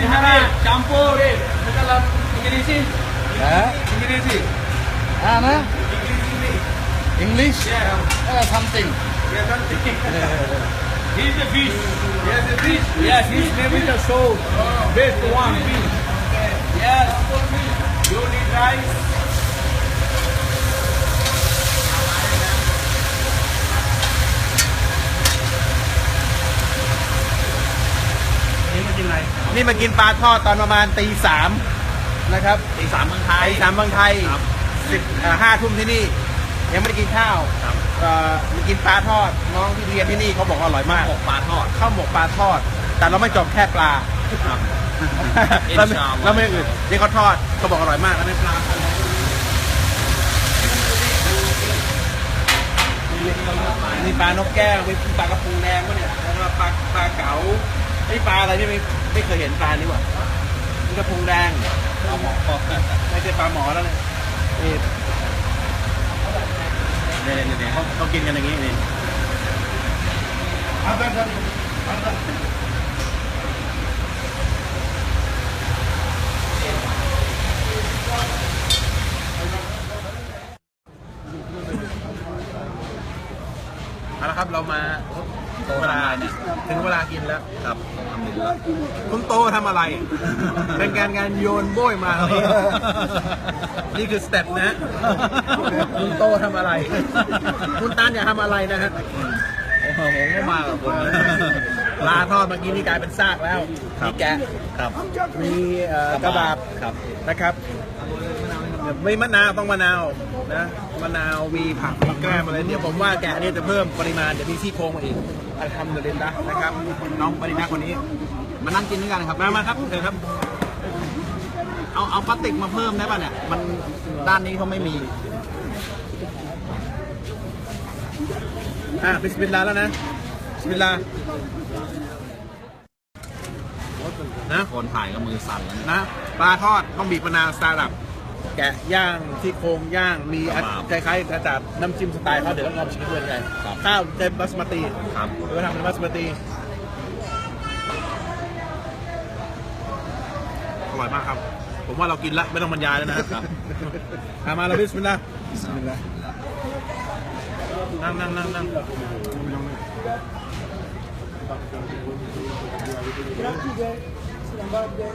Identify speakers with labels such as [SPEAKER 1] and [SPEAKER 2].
[SPEAKER 1] Sebenarnya campur dalam Indonesia.
[SPEAKER 2] Hah?
[SPEAKER 1] Indonesia.
[SPEAKER 2] Ana? English?
[SPEAKER 1] Yeah.
[SPEAKER 2] Eh, something.
[SPEAKER 1] Yeah, something. Here's the fish. Here's the fish. Yes, his name is the soul. Best one fish. Yes. You need rice.
[SPEAKER 3] ไร
[SPEAKER 2] นี่มากินปลาทอดตอนประมาณตีสามนะครับ
[SPEAKER 3] ตีสามเมืองไทย
[SPEAKER 2] ตีสามบางไทย
[SPEAKER 3] ครับ
[SPEAKER 2] สิบเอ่อห้าทุ่มที่นี่ ยังไม่ได้กินข้าว
[SPEAKER 3] ครับ
[SPEAKER 2] เอ่อมากินปลาทอดน้องที่เรียนที่นี่เขาบอกว่าอร่อยมาก
[SPEAKER 3] หมกปลาทอด
[SPEAKER 2] ข้าวหมกปลาทอด แต่เราไม่จบแค่ปลา
[SPEAKER 3] ครับ
[SPEAKER 2] เราไม่
[SPEAKER 3] อินชาอัลลอฮ์
[SPEAKER 2] เราไม่อื่นนี่เขาทอดเขาบอกอร่อยมากแล้วไม่ปลามีปลานกแก้วมีปลากระพงแดงวะเนี่ยแล้วก็ปลาปลาเก๋าไอ้ยปลาอะไรที่ไม่ ไม่เคยเห็นปลานี่หว่ามีกระพงแดง
[SPEAKER 3] เอาหมอ
[SPEAKER 2] ไม่ใช่ปลาหมอแล้วเนี่ยนี่
[SPEAKER 3] เนี่ยเนี่ยเนี่ยเขาเขากินกันอย่างนี้นี่
[SPEAKER 2] เอาละครับเรามา ถึงเวลาเนี่ยถึงเวลากินแล้ว
[SPEAKER 3] ครับทำดีแล้ว
[SPEAKER 2] คุณโตทำอะไร เป็นการงานโยนโบ้ยมาตรงนี้นี่คือสเต็ปนะคุณโตทำอะไร คุณตานอย่าทำอะไรนะฮะ
[SPEAKER 3] โอ้โหผมก็มากับคนนี้
[SPEAKER 2] ปลาทอดเมื่อกี้นี่กลายเป็นซากแล้ว
[SPEAKER 3] ครับ
[SPEAKER 2] มีแกะ
[SPEAKER 3] ครับ
[SPEAKER 2] มีเอ่อกระบาบ
[SPEAKER 3] ครับ
[SPEAKER 2] นะครับ ไม่มะนาวต้องมะนาวนะมะนาวมีผักมีแกล้มอะไรเดี๋ยวผมว่าแกะเนี่ยจะเพิ่มปริมาณเดี๋ยวมีซี่โครงมาอีกอัลฮัมดุลิลละนะครับน้องปริมาณคนนี้
[SPEAKER 3] มานั่งกินด้วยกันครับ
[SPEAKER 2] มามาครับเชิญครับ
[SPEAKER 3] เอาเอาพลาสติกมาเพิ่มได้ป่ะเนี่ยมันด้านนี้เขาไม่มี
[SPEAKER 2] อะบิสมิลลาห์แล้วนะบิสมิลลาห์นะ
[SPEAKER 3] คนถ่ายก็มือสั่นแล้วนะ
[SPEAKER 2] นะปลาทอดต้องบีบมะนาวสตาร์ดับ แกะย่างที่โครงย่างมีอัน
[SPEAKER 3] ครับ
[SPEAKER 2] คล้ายๆกระจับน้ำจิ้มสไตล์เขาเดี๋ยวต้องลองชิมด้วยไง
[SPEAKER 3] ครับ
[SPEAKER 2] ข้าวเต็มบัสมาติ
[SPEAKER 3] ครับ
[SPEAKER 2] หรือว่าทำเป็นบัสมาติอร่อยมากครับ ผมว่าเรากินละไม่ต้องบรรยายแล้วนะครับอามาแล้วบิสมิลลาห์นั่งนั่งนั่งนั่ง
[SPEAKER 4] Grazie, Sambaglia.